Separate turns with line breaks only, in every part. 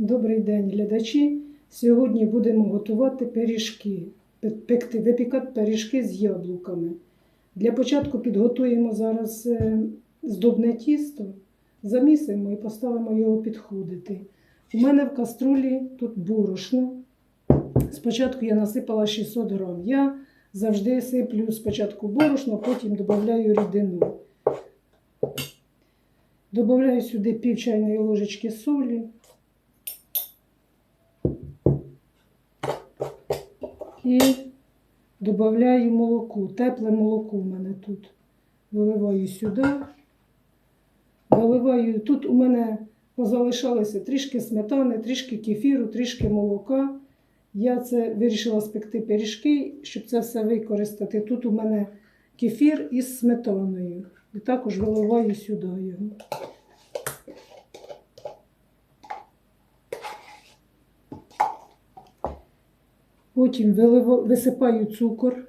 Добрий день, глядачі. Сьогодні будемо готувати пиріжки, пекти, випікати пиріжки з яблуками. Для початку підготуємо зараз е, здобне тісто, замісимо і поставимо його підходити. У мене в каструлі тут борошно. Спочатку я насипала 600 грам. Я завжди сиплю спочатку борошно, потім додаю рідину. Добавляю сюди пів чайної ложечки солі. І додаю молоко, тепле молоко у мене тут. Виливаю сюди. Виливаю, тут у мене позалишалося трішки сметани, трішки кефіру, трішки молока. Я це вирішила спекти пиріжки, щоб це все використати. Тут у мене кефір із сметаною. І також виливаю сюди його. Потім висипаю цукор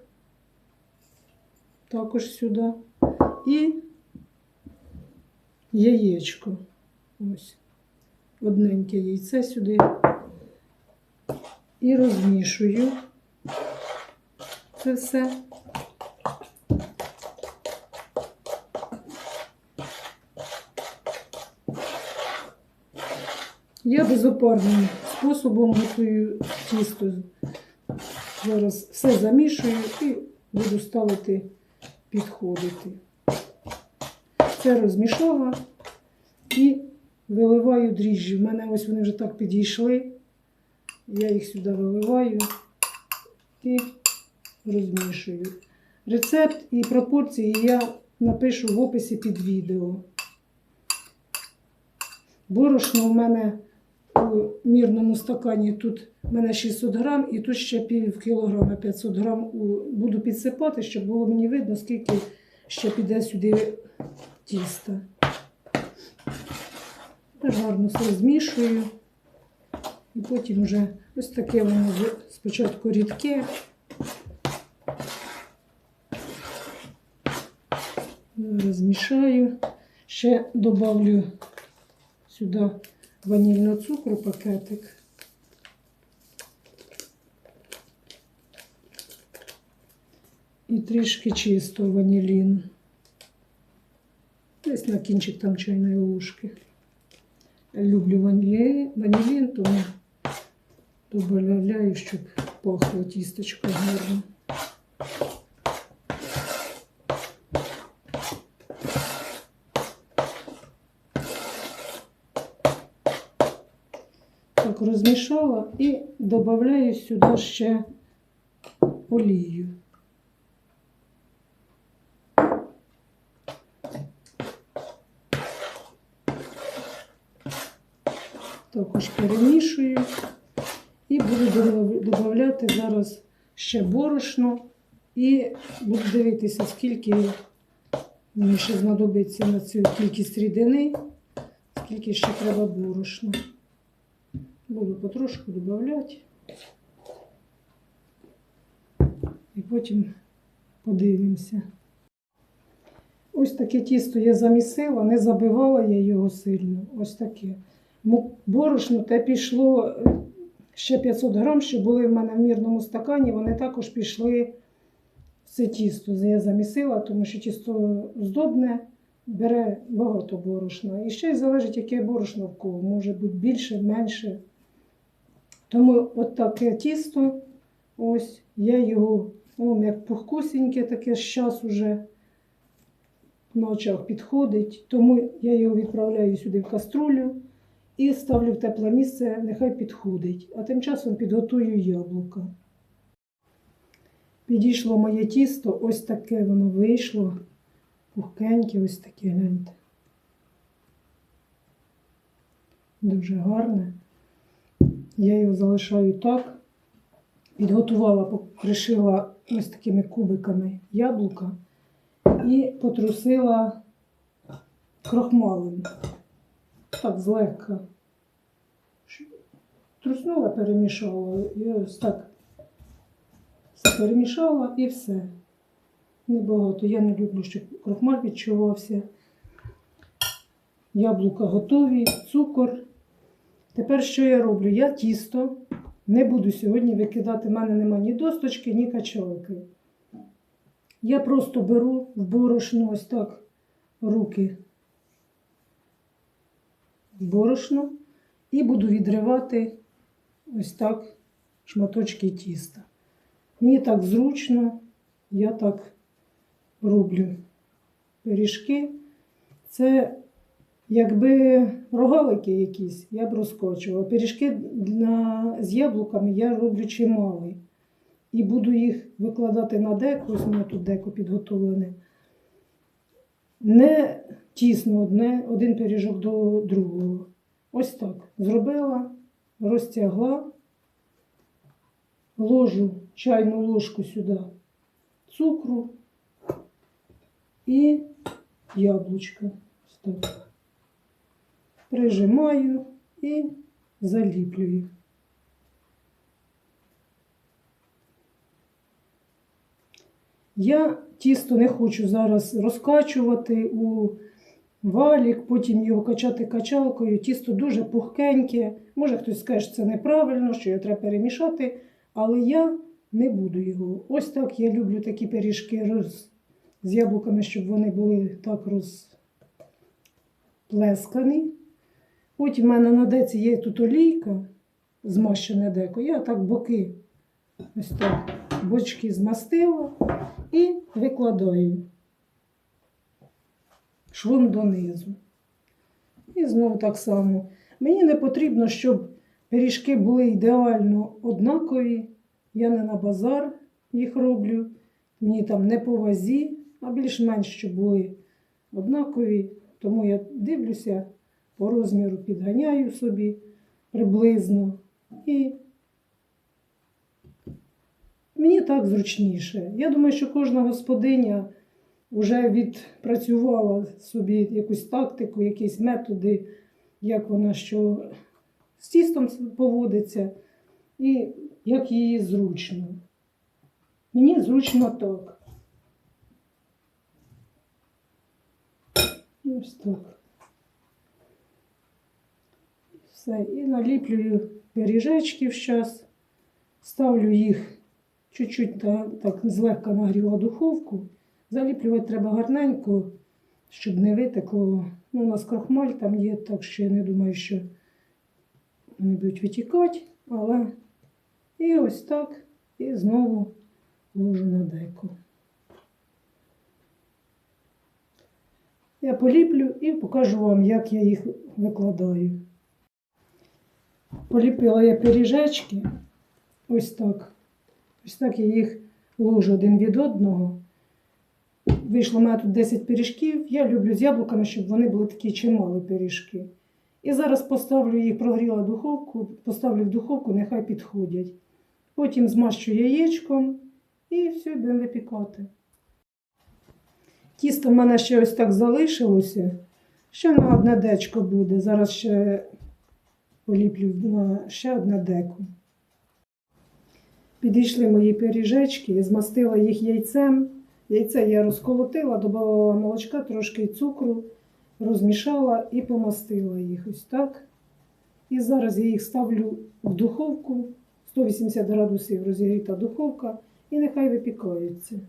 також сюди. І яєчко. Ось. Одненьке яйце сюди. І розмішую це все. Я безопарним способом готую тісто. Зараз все замішую і буду ставити підходити. Це розмішала і виливаю дріжджі. У мене ось вони вже так підійшли. Я їх сюди виливаю і розмішую. Рецепт і пропорції я напишу в описі під відео. Борошно у мене у мірному стакані тут у мене 600 грам і тут ще пів кілограма 500 грам у- буду підсипати, щоб було мені видно, скільки ще піде сюди тіста. Теж гарно все змішую. І потім вже ось таке воно спочатку рідке. Розмішаю. Ще додавлю сюди ванільного цукру пакетик. І трішки чистого ваніліну. Десь на кінчик там чайної ложки. Люблю ванілі- ванілін, тому додаю, щоб пахло тістечко гарно. Розмішала і додаю сюди ще олію. Також перемішую і буду додавати зараз ще борошно і буду дивитися, скільки мені ще знадобиться на цю кількість рідини, скільки ще треба борошна. Буду потрошку додавати. І потім подивимося. Ось таке тісто я замісила, не забивала я його сильно. Ось таке. Борошно те пішло е, ще 500 грам, що були в мене в мірному стакані, вони також пішли це тісто. Я замісила, тому що тісто здобне, бере багато борошна. І ще й залежить, яке борошно в кого. Може бути більше, менше. Тому от таке тісто, ось я його, о, як пухкусіньке таке з час уже на очах підходить. Тому я його відправляю сюди в каструлю і ставлю в тепле місце, нехай підходить. А тим часом підготую яблука. Підійшло моє тісто, ось таке воно вийшло. Пухкеньке, ось таке гляньте. Дуже гарне. Я його залишаю так. Підготувала, покришила ось такими кубиками яблука і потрусила крохмалем. Так, злегка. Труснула, перемішала. І ось так перемішала і все. Небагато. Я не люблю, щоб крохмаль відчувався. Яблука готові, цукор. Тепер що я роблю? Я тісто не буду сьогодні викидати, в мене нема ні досточки, ні качалки. Я просто беру в борошно ось так руки в борошно і буду відривати ось так шматочки тіста. Мені так зручно, я так роблю пиріжки. Це якби рогалики якісь, я б розкочувала. Пиріжки на, з яблуками я роблю чимали. І буду їх викладати на деку, ось у мене тут деко підготовлене. Не тісно одне, один пиріжок до другого. Ось так. Зробила, розтягла, ложу чайну ложку сюди цукру і яблучко. Ось так. Прижимаю і заліплюю. Я тісто не хочу зараз розкачувати у валік, потім його качати качалкою. Тісто дуже пухкеньке. Може хтось скаже, що це неправильно, що його треба перемішати, але я не буду його. Ось так я люблю такі пиріжки роз... з яблуками, щоб вони були так розплескані. Потім в мене на деці є тут олійка, змащене деко. Я так боки, ось так, бочки змастила і викладаю швом донизу. І знову так само. Мені не потрібно, щоб пиріжки були ідеально однакові. Я не на базар їх роблю. Мені там не по вазі, а більш-менш щоб були однакові. Тому я дивлюся по розміру, підганяю собі приблизно. І мені так зручніше. Я думаю, що кожна господиня вже відпрацювала собі якусь тактику, якісь методи, як вона що з тістом поводиться, і як їй зручно. Мені зручно так. Ось так. Все. І наліплюю пиріжечків зараз, ставлю їх чуть-чуть та- так злегка нагріла духовку. Заліплювати треба гарненько, щоб не витекло. Ну, у нас крохмаль там є, так що я не думаю, що вони будуть витікати, але і ось так, і знову ложу на деко. Я поліплю і покажу вам, як я їх викладаю. Поліпила я пиріжечки. Ось так. Ось так я їх ложу один від одного. Вийшло в мене тут 10 пиріжків. Я люблю з яблуками, щоб вони були такі чималі пиріжки. І зараз поставлю їх, прогріла духовку, поставлю в духовку, нехай підходять. Потім змащу яєчком і все, будемо випікати. Тісто в мене ще ось так залишилося. Ще на одне дечко буде. Зараз ще поліплю на ще одне деко. Підійшли мої пиріжечки, змастила їх яйцем. Яйце я розколотила, додала молочка, трошки цукру, розмішала і помастила їх ось так. І зараз я їх ставлю в духовку, 180 градусів розігріта духовка, і нехай випікаються.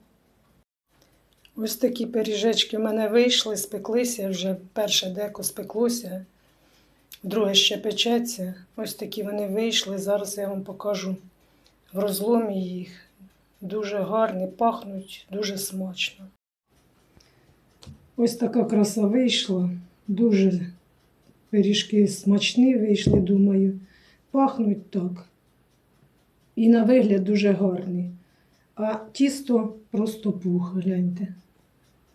Ось такі пиріжечки в мене вийшли, спеклися, вже перше деко спеклося, друге ще печеться. Ось такі вони вийшли. Зараз я вам покажу в розломі їх. Дуже гарні, пахнуть дуже смачно. Ось така краса вийшла. Дуже пиріжки смачні вийшли, думаю. Пахнуть так. І на вигляд дуже гарні. А тісто просто пух, гляньте.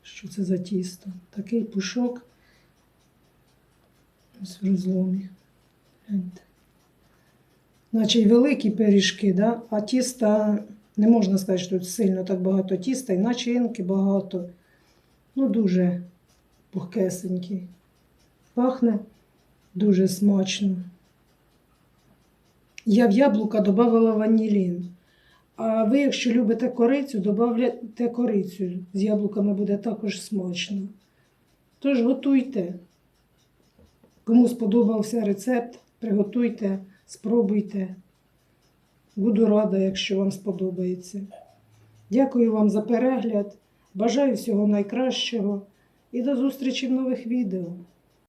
Що це за тісто? Такий пушок. Ось в розломі. Гляньте. Великі пиріжки, да? а тіста не можна сказати, що тут сильно так багато тіста, і начинки багато. Ну, дуже пухкесенький. Пахне дуже смачно. Я в яблука додавала ванілін. А ви, якщо любите корицю, додавайте корицю. З яблуками буде також смачно. Тож готуйте. Кому сподобався рецепт, приготуйте, спробуйте. Буду рада, якщо вам сподобається. Дякую вам за перегляд. Бажаю всього найкращого і до зустрічі в нових відео.